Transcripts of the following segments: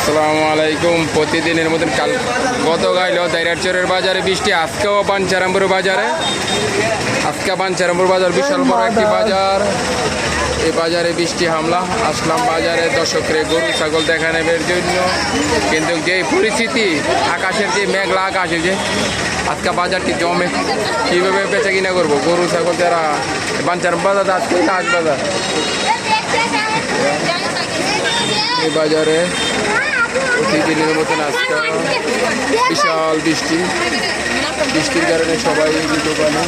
আসসালামু আলাইকুম। প্রতিদিনের মতন কাল গত গাইল দাইরাচরের বাজারে বৃষ্টি আজকেও বাঞ্চারামপুর বাজারে। আজকে বাঞ্চারামপুর বাজার বিশাল বড় একটি বাজার। এই বাজারে বৃষ্টি হামলা আসলাম বাজারে দর্শকরে গরু ছাগল দেখা নেবের জন্য। কিন্তু যে পরিস্থিতি আকাশের যে মেঘলা আকাশ যে আজকে বাজারটি জমে কীভাবে বেচা কিনা করব? গরু ছাগল যারা বাঞ্চারাম বাজার আজকে কাজ বাজার। এই বাজারে প্রতিদিনের মতন আসতে বিশাল বৃষ্টি। বৃষ্টির কারণে সবাই দোকানে।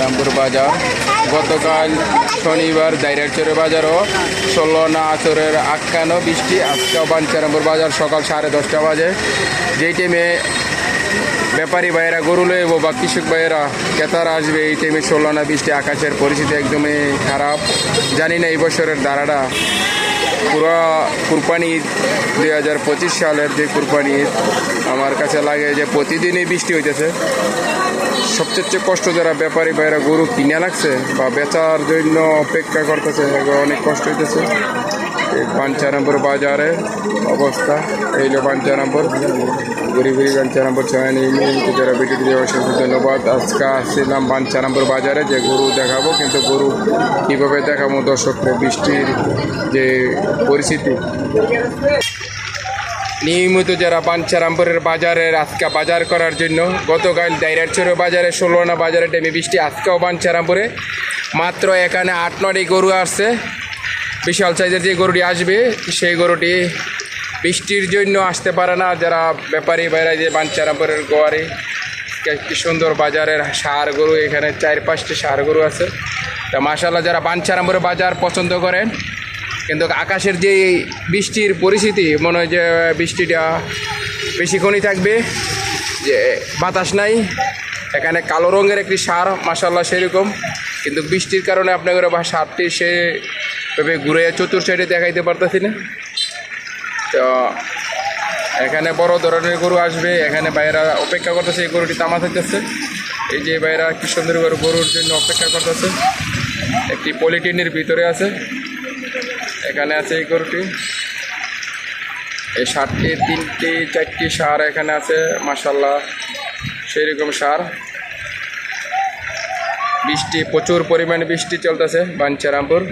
রামপুর বাজার। গতকাল শনিবার দাইরাচরের বাজারও ষোলো না আচরের আখ্যানো বৃষ্টি। আজকেও বাঞ্চারামপুর বাজার সকাল সাড়ে দশটা বাজে। যেই টাইমে ব্যাপারী ভাইয়েরা গরু লইব বা কৃষক ভাইয়েরা, ক্রেতারা আসবে, এই টাইমে ষোলো না বৃষ্টি আকাশের পরিস্থিতি একদমই খারাপ। জানি না এই বছরের ধারাটা। পুরো কুরবানি দুই হাজার পঁচিশ সালের যে কুরবানি ঈদ আমার কাছে লাগে যে প্রতিদিনই বৃষ্টি হইতেছে। সবচেয়ে কষ্ট যারা ব্যাপারী ভাইরা গরু কিনে লাগছে বা বেচার জন্য অপেক্ষা করতেছে, অনেক কষ্ট হইতেছে। এই পাঞ্চানম্বর বাজারে অবস্থা, এই হলো পাঞ্চানম্বর ঘুরি ঘুরি পাঞ্চানম্বর ছয় নিয়ে যারা ভিডিও দিয়ে অসংখ্য ধন্যবাদ। আজকে আসছিলাম পাঞ্চানম্বর বাজারে, যে গরু দেখাবো, কিন্তু গরু কীভাবে দেখাবো দর্শককে বৃষ্টির যে পরিস্থিতি। নিয়মিত যারা পাঞ্চারামপুরের বাজারের আজকে বাজার করার জন্য, গতকাল দাইরারচরের বাজারে, ষোলো ষোলোনা বাজারে টেমি বৃষ্টি, আজকেও পাঞ্চারামপুরে মাত্র এখানে আট, নটি গরু আসছে। বিশাল সাইজের যে গরুটি আসবে, সেই গরুটি বৃষ্টির জন্য আসতে পারে না। যারা ব্যাপারী বাইরে যে বাঞ্চারামপুরের গোয়ারি, কি সুন্দর বাজারের সার গরু, এখানে চার পাঁচটি সার গরু আছে। তা মাসাল্লাহ যারা বাঞ্চারামপুরের বাজার পছন্দ করেন, কিন্তু আকাশের যে বৃষ্টির পরিস্থিতি, মনে হয় যে বৃষ্টিটা বেশিক্ষণই থাকবে, যে বাতাস নাই, এখানে কালো রঙের একটি সার মাসাল্লাহ সেরকম। কিন্তু বৃষ্টির কারণে আপনাদের সারটি সেভাবে ঘুরে চতুর সাইডে দেখাইতে পারতেছি না। তো এখানে বড় ধরনের গরু আসবে, এখানে বাইরা অপেক্ষা করতেছে, এই গরুটি তামা থাকতেছে এই যে বাইরা কি সুন্দর করে গরুর জন্য অপেক্ষা করতেছে। একটি পলিটিনের ভিতরে আছে। এখানে আছে এই গরুটি। এই সারটি তিনটি, চারটি সার এখানে আছে মাসাল্লাহ সেই রকম সার। বৃষ্টি, প্রচুর পরিমাণে বৃষ্টি চলতেছে বাঞ্চারামপুর।